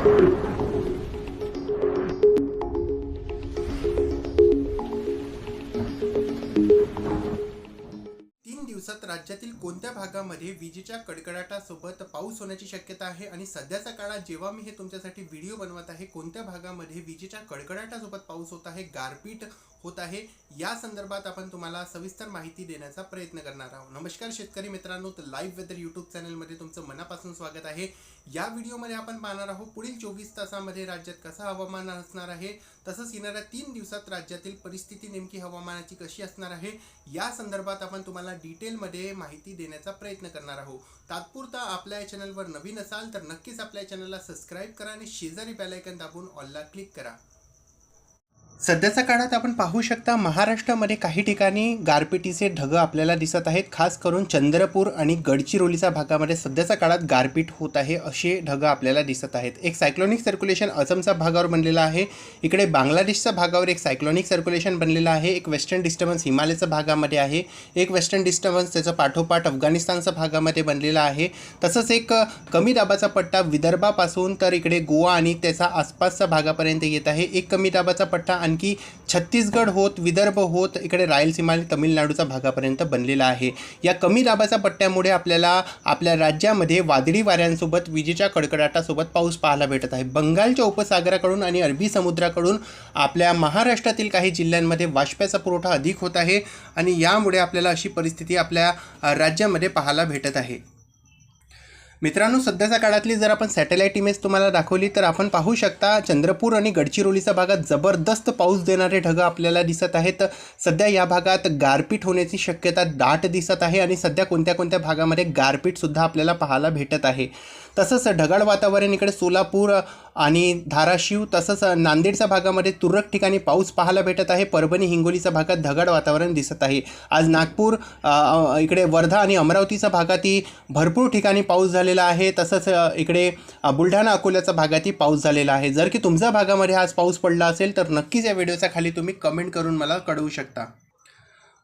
तीन दिवसात राज्यातील कोणत्या भागामध्ये विजेच्या कडकडाटासोबत पाऊस होण्याची शक्यता आहे? आणि सध्याच्या काळात जेव्हा मी हे तुमच्यासाठी व्हिडिओ बनवत आहे कोणत्या भागामध्ये विजेच्या कडकडाटासोबत पाऊस होत आहे? गारपीट होत आहे. या संदर्भात आपण तुम्हाला सविस्तर माहिती देण्याचा प्रयत्न करणार आहोत. नमस्कार शेतकरी मित्रांनो तर लाईव्ह वेदर यूट्यूब चॅनलमध्ये तुमचं मनापासून स्वागत आहे. या व्हिडिओमध्ये आपण पाहणार आहोत पुढील चोवीस तासामध्ये राज्यात कसं हवामान असणार आहे तसंच येणाऱ्या तीन दिवसात राज्यातील परिस्थिती नेमकी हवामानाची कशी असणार आहे या संदर्भात आपण तुम्हाला डिटेलमध्ये माहिती देण्याचा प्रयत्न करणार आहोत. तात्पुरता आपल्या चॅनलवर नवीन असाल तर नक्कीच आपल्या चॅनलला सबस्क्राईब करा आणि शेजारी बेलायकन दाबून ऑलला क्लिक करा. सध्याच्या काळात आपण पाहू शकता महाराष्ट्रामध्ये काही ठिकाणी गारपिटीचे ढग आपल्याला दिसत आहेत. खास करून चंद्रपूर आणि गडचिरोलीच्या भागामध्ये सध्याच्या काळात गारपीट होत आहे असे ढग आपल्याला दिसत आहेत. एक सायक्लोनिक सर्क्युलेशन असमच्या भागावर बनलेलं आहे. इकडे बांगलादेशच्या भागावर एक सायक्लोनिक सर्क्युलेशन बनलेलं आहे. एक वेस्टर्न डिस्टर्बन्स हिमालयाच्या भागामध्ये आहे. एक वेस्टर्न डिस्टर्बन्स त्याचा पाठोपाठ अफगाणिस्तानच्या भागामध्ये बनलेला आहे. तसंच एक कमी दाबाचा पट्टा विदर्भापासून तर इकडे गोवा आणि त्याचा आसपासच्या भागापर्यंत येत आहे. एक कमी दाबाचा पट्टा आणखी छत्तीसगड होत विदर्भ होत इकडे रायलसीमा आणि तमिळनाडूच्या भागापर्यंत बनलेला आहे. या कमी दाबाच्या पट्ट्यामुळे आपल्याला आपल्या राज्यामध्ये वादळी वाऱ्यांसोबत विजेच्या कडकडाटासोबत पाऊस पाहायला भेटत आहे. बंगालच्या उपसागराकडून आणि अरबी समुद्राकडून आपल्या महाराष्ट्रातील काही जिल्ह्यांमध्ये वाष्प्याचा पुरवठा अधिक होत आहे आणि यामुळे आपल्याला अशी परिस्थिती आपल्या राज्यामध्ये पाहायला भेटत आहे. मित्रांनो सध्याच्या काळातली जर आपण सॅटेलाईट इमेज तुम्हाला दाखवली तर आपण पाहू शकता चंद्रपूर आणि गडचिरोलीच्या भागात जबरदस्त पाऊस देणारे ढग आपल्याला दिसत आहेत. सध्या या भागात गारपीट होण्याची शक्यता दाट दिसत आहे आणि सध्या कोणत्या कोणत्या भागामध्ये गारपीटसुद्धा आपल्याला पाहायला भेटत आहे. तसंच ढगाळ वातावरण इकडे सोलापूर आणि धाराशिव तसंच नांदेडच्या भागामध्ये तुरळक ठिकाणी पाऊस पाहायला भेटत आहे. परभणी हिंगोलीच्या भागात ढगाळ वातावरण दिसत आहे. आज नागपूर इकडे वर्धा आणि अमरावतीच्या भागातही भरपूर ठिकाणी पाऊस झालेला आहे. तसंच इकडे बुलढाणा अकोल्याच्या भागातही पाऊस झालेला आहे. जर की तुमच्या भागामध्ये आज पाऊस पडला असेल तर नक्कीच या व्हिडिओच्या खाली तुम्ही कमेंट करून मला कळवू शकता.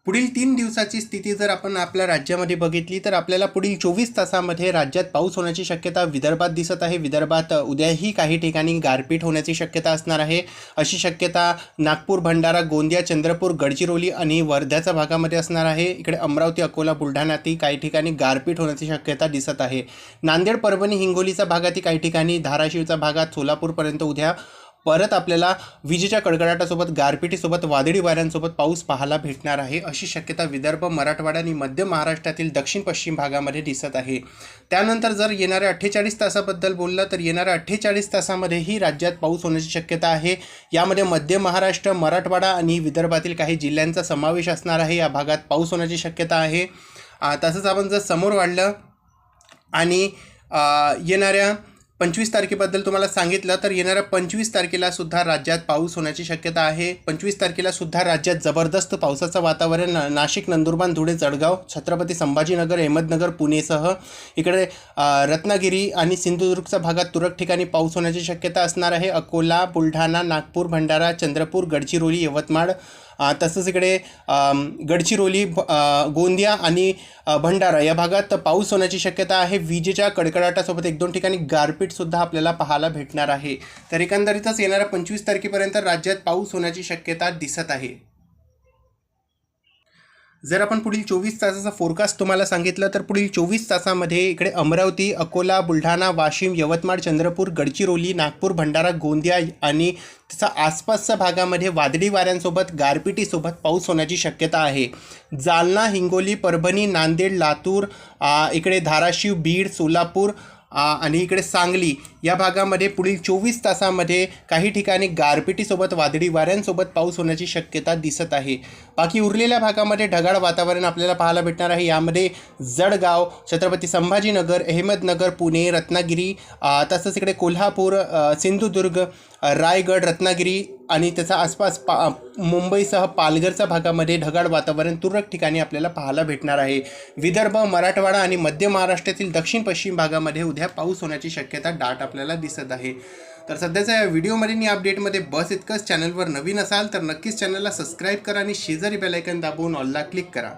पुढील तीन दिवसाची स्थिती जर आपण आपल्या राज्यामध्ये बघितली तर आपल्याला पुढील चोवीस तासामध्ये राज्यात पाऊस होण्याची शक्यता विदर्भात दिसत आहे. विदर्भात उद्याही काही ठिकाणी गारपीट होण्याची शक्यता असणार आहे. अशी शक्यता नागपूर भंडारा गोंदिया चंद्रपूर गडचिरोली आणि वर्ध्याच्या भागामध्ये असणार आहे. इकडे अमरावती अकोला बुलढाण्यातही काही ठिकाणी गारपीट होण्याची शक्यता दिसत आहे. नांदेड परभणी हिंगोलीच्या भागातही काही ठिकाणी धाराशिवच्या भागात सोलापूरपर्यंत उद्या परत आपल्याला विजेच्या कडकडाटासोबत गारपिटीसोबत वादळी वाऱ्यांसोबत पाऊस पाहायला भेटणार आहे अशी शक्यता विदर्भ मराठवाडा आणि मध्य महाराष्ट्रातील दक्षिण पश्चिम भागामध्ये दिसत आहे. त्यानंतर जर येणाऱ्या अठ्ठेचाळीस तासाबद्दल बोललं तर येणाऱ्या अठ्ठेचाळीस तासामध्येही राज्यात पाऊस होण्याची शक्यता आहे. यामध्ये मध्य महाराष्ट्र मराठवाडा आणि विदर्भातील काही जिल्ह्यांचा समावेश असणार आहे. या भागात पाऊस होण्याची शक्यता आहे. तसंच आपण जर समोर वाढलं आणि येणाऱ्या पंचवीस तारखेबद्दल तुम्हाला सांगितलं तर येणाऱ्या पंचवीस तारखेला सुद्धा राज्यात पाऊस होण्याची शक्यता आहे. पंचवीस तारखेला सुद्धा राज्यात जबरदस्त पावसाचं वातावरण ना- नाशिक नंदुरबार धुळे जळगाव छत्रपती संभाजीनगर अहमदनगर पुणेसह इकडे रत्नागिरी आणि सिंधुदुर्गच्या भागात तुरळक ठिकाणी पाऊस होण्याची शक्यता असणार आहे. अकोला बुलढाणा नागपूर भंडारा चंद्रपूर गडचिरोली यवतमाळ तसंच इकडे गडचिरोली गोंदिया आणि भंडारा या भागात पाऊस होण्याची शक्यता आहे. विजेच्या कडकडाटासोबत एक दोन ठिकाणी गारपीटसुद्धा आपल्याला पाहायला भेटणार आहे. तर एकंदरीतच येणाऱ्या पंचवीस तारखेपर्यंत राज्यात पाऊस होण्याची शक्यता दिसत आहे. जर आपण पुढील चोवीस तासाचा फोरकास्ट तुम्हाला सांगितलं तर पुढील चोवीस तासामध्ये इकडे अमरावती अकोला बुलढाणा वाशिम यवतमाळ चंद्रपूर गडचिरोली नागपूर भंडारा गोंदिया आणि त्याचा आसपासच्या भागामध्ये वादळी वाऱ्यांसोबत गारपिटीसोबत पाऊस होण्याची शक्यता आहे. जालना हिंगोली परभणी नांदेड लातूर इकडे धाराशिव बीड सोलापूर आणि इकडे सांगली या भागामध्ये पुढील चोवीस तासामध्ये काही ठिकाणी गारपिटीसोबत वादळी वाऱ्यांसोबत पाऊस होण्याची शक्यता दिसत आहे. बाकी उरलेल्या भागामध्ये ढगाळ वातावरण आपल्याला पाहायला भेटणार आहे. यामध्ये जळगाव छत्रपती संभाजीनगर अहमदनगर पुणे रत्नागिरी तसंच इकडे कोल्हापूर सिंधुदुर्ग रायगड रत्नागिरी आणि त्याचा आसपास पा मुंबईसह पालघरच्या भागामध्ये ढगाळ वातावरण तुरळक ठिकाणी आपल्याला पाहायला भेटणार आहे. विदर्भ मराठवाडा आणि मध्य महाराष्ट्रातील दक्षिण पश्चिम भागामध्ये उद्या पाऊस होण्याची शक्यता दाट आपल्याला दिसत आहे. तर सध्याच्या या व्हिडिओमध्ये आणि अपडेटमध्ये बस इतकंच. चॅनलवर नवीन असाल तर नक्कीच चॅनलला सबस्क्राईब करा आणि शेजारी बेलायकन दाबून ऑलला क्लिक करा.